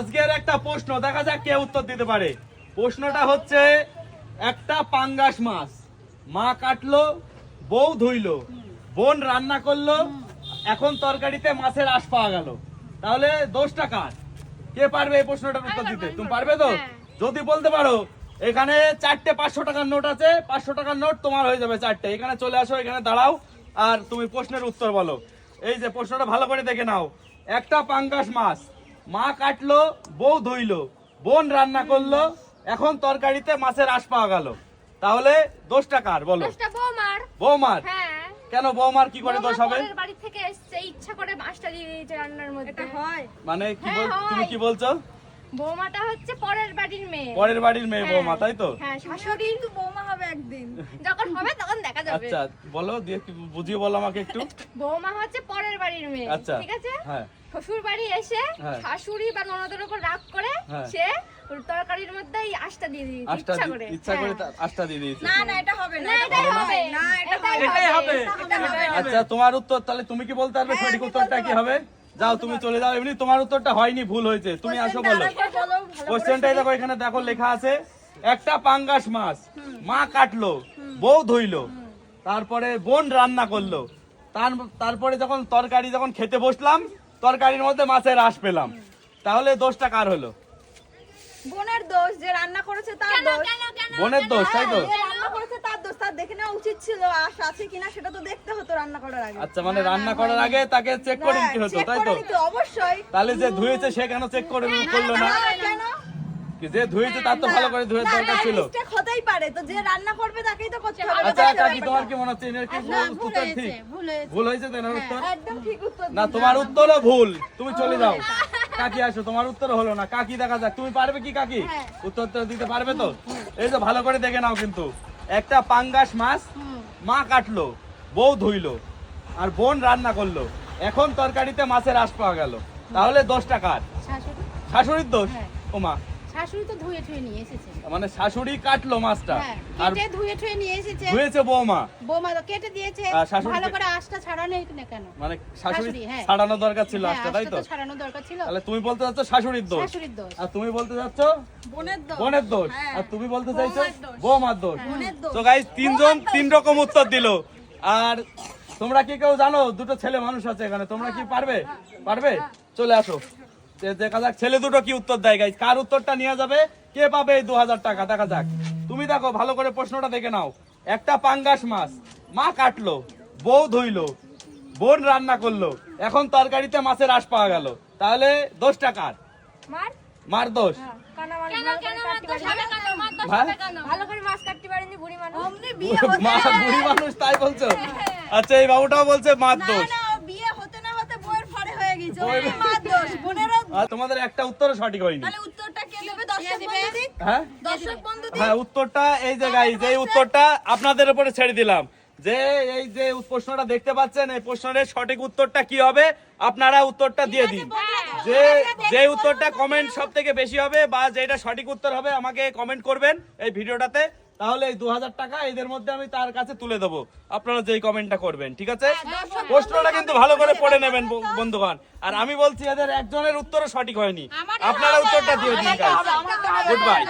আজকের একটা প্রশ্ন দেখা যাক কে উত্তর দিতে পারে। প্রশ্নটা হচ্ছে একটা পাঙ্গাস মাছ মা কাটলো বউ ধুইলো বোন রান্না করল এখন তরকারিতে মাছের আশ পাওয়া গেল। তাহলে দোষটা কার? কে পারবে এই প্রশ্নটার উত্তর দিতে? তুমি পারবে। তো? যদি বলতে পারো এখানে চারটে পাঁচশো টাকার নোট আছে পাঁচশো টাকার নোট তোমার হয়ে যাবে চারটে। এখানে চলে আসো এখানে দাঁড়াও আর তুমি প্রশ্নের উত্তর বলো। এই যে প্রশ্নটা ভালো করে দেখে নাও। একটা পাঙ্গাস মাছ মা কাটলো বউ ধইলো বোন রান্না করল এখন তরকারিতে মাছের আশ পাওয়া গেল। তাহলে দোষটা কার বলো? বৌমার। বৌমার? হ্যাঁ। কেন বৌমার কি করে দোষ হবে? বাড়ি থেকে এসছে ইচ্ছা করে মাছটা দিয়ে দিয়েছে রান্নার মধ্যে। এটা হয়। মানে কি হ্যাঁ, বল তুমি কি বলছো? বৌমাটা হচ্ছে পরের বাড়ির মেয়ে। পরের বাড়ির মেয়ে হ্যাঁ, বৌমা তাই তো? হ্যাঁ শাশুড়ি কিন্তু বৌমা হবে একদিন। যখন হবে তখন দেখা যাবে। আচ্ছা বলো দিয়ে বুঝিয়ে বলো আমাকে একটু। বৌমা হচ্ছে পরের বাড়ির মেয়ে আচ্ছা ঠিক আছে? হ্যাঁ। শ্বশুর বাড়ি এসে হ্যাঁ। শাশুড়ি বা ননদের উপর রাগ করে হ্যাঁ। সে তরকারির মধ্যে এই আঁশটা দিয়ে দিয়েছে ইচ্ছা করে। ইচ্ছা করে। আশটা দিয়ে দিয়েছে। না না এটা হবে না না এটাই হবে না। এটা হবে এটা। আচ্ছা তোমার উত্তর তাহলে তুমি কি বলতে পারবে? সঠিক উত্তরটা কি হবে? যাও তুমি চলে যাও। এমনি তোমার উত্তরটা হয়নি ভুল হয়েছে। তুমি আসো বলো। কোশ্চেনটাই দেখো এখানে দেখো লেখা আছে একটা পাঙ্গাস মাছ মা কাটলো বউ ধুইলো তারপরে বোন রান্না করল তার তারপরে যখন তরকারি যখন খেতে বসলাম তরকারির মধ্যে মাছের আশ পেলাম। তাহলে দোষটা কার হলো? বোনের দোষ যে রান্না করেছে তার দোষ। বোনের দোষ তাই তো যে রান্না করেছে তার দোষ তার দেখে নেওয়া উচিত ছিল আশ আছে কিনা সেটা তো দেখতে হতো রান্না করার আগে। আচ্ছা মানে রান্না করার আগে তাকে চেক করে হ্যাঁ, নিতে হতো তাই তো? অবশ্যই। তাহলে যে ধুয়েছে সে কেন চেক করে করল না কেন? যে ধুয়েছে তার তো ভালো করে ধুয়ে দরকার ছিল। হতেই পারে তো যে রান্না করবে তাকেই তো করতে হবে। আচ্ছা বুঝতে কাকি তোমার কি মনে হচ্ছে? এর কি উত্তর ঠিক? ভুল হয়েছে। তো এনার উত্তর? একদম ঠিক উত্তর না তোমার উত্তরও ভুল। তুমি চলে যাও। কাকি আসো তোমার উত্তর হলো না। কাকি দেখা যাক তুমি পারবে কি কাকি? উত্তর দিতে পারবে তো? এই তো ভালো করে দেখে নাও কিন্তু। একটা পাঙ্গাস মাছ মা কাটলো বউ ধুইলো আর বোন রান্না করল। এখন তরকারিতে মাছের আশ পাওয়া গেল। তাহলে দোষটা কার? শাশুড়ির দোষ? ও ওমা। শাশুড়ি তো ধুয়ে ঠুয়ে নিয়ে এসেছে। মানে শাশুড়ি কাটলো মাছটা। হ্যাঁ আর কেটে ধুয়ে ঠুয়ে নিয়ে এসেছে। ধুয়েছে বৌমা। বৌমা তো কেটে দিয়েছে। ভালো করে আঁশটা ছাড়ানো না কেন। মানে শাশুড়ি হ্যাঁ। ছাড়ানো দরকার ছিল হ্যাঁ, তাই তো? ছাড়ানো দরকার ছিল। তাহলে তুমি বলতে চাচ্ছ শাশুড়ির দোষ? শাশুড়ির দোষ। আর তুমি বলতে চাচ্ছ? বোনের দোষ। বোনের দোষ। আর তুমি বলতে চাইছো বৌমার দোষ। তো গাইস তিনজন তিন রকম উত্তর দিল। আর তোমরা কি কেউ জানো? দুটো ছেলে মানুষ আছে এখানে। তোমরা কি পারবে? পারবে? চলে আসো। দেখা যাক ছেলে দুটো কি উত্তর দেয় গাইস কার উত্তরটা নিয়ে যাবে? কে পাবে এই দু হাজার টাকা? দেখা যাক। তুমি দেখো ভালো করে প্রশ্নটা দেখে নাও। একটা পাঙ্গাস মাছ মা কাটলো বউ ধুইলো বোন রান্না করল এখন তরকারিতে মাছের আশ পাওয়া গেল। তাহলে দোষ টাকার। মার? মার দোষ। হ্যাঁ? করে বুড়ি মানুষ। তাই বলছো? আচ্ছা এই বাবুটাও বলছে মার দোষ। বিয়ে হতে না হতে বইয়ের ফাড়ে হয়ে গেছে। আর তোমাদের একটা উত্তরও সঠিক হয়নি। তাহলে উত্তরটা কে দেবে? দর্শক বন্ধু হ্যাঁ? দর্শক বন্ধু হ্যাঁ উত্তরটা এই যে এই উত্তরটা আপনাদের উপরে ছেড়ে দিলাম। যে এই যে প্রশ্নটা দেখতে পাচ্ছেন এই প্রশ্নের সঠিক উত্তরটা কি হবে? আপনারা উত্তরটা দিয়ে দিন। যে যে উত্তরটা কমেন্ট সব থেকে বেশি হবে বা যেটা সঠিক উত্তর হবে আমাকে কমেন্ট করবেন এই ভিডিওটাতে তাহলে এই দু হাজার টাকা এদের মধ্যে আমি তার কাছে তুলে দেবো। আপনারা যেই কমেন্টটা করবেন ঠিক আছে? প্রশ্নটা কিন্তু ভালো করে পড়ে নেবেন বন্ধুগণ। আর আমি বলছি এদের একজনের উত্তরও সঠিক হয়নি। আপনারা উত্তরটা দিয়ে দিন গুড বাই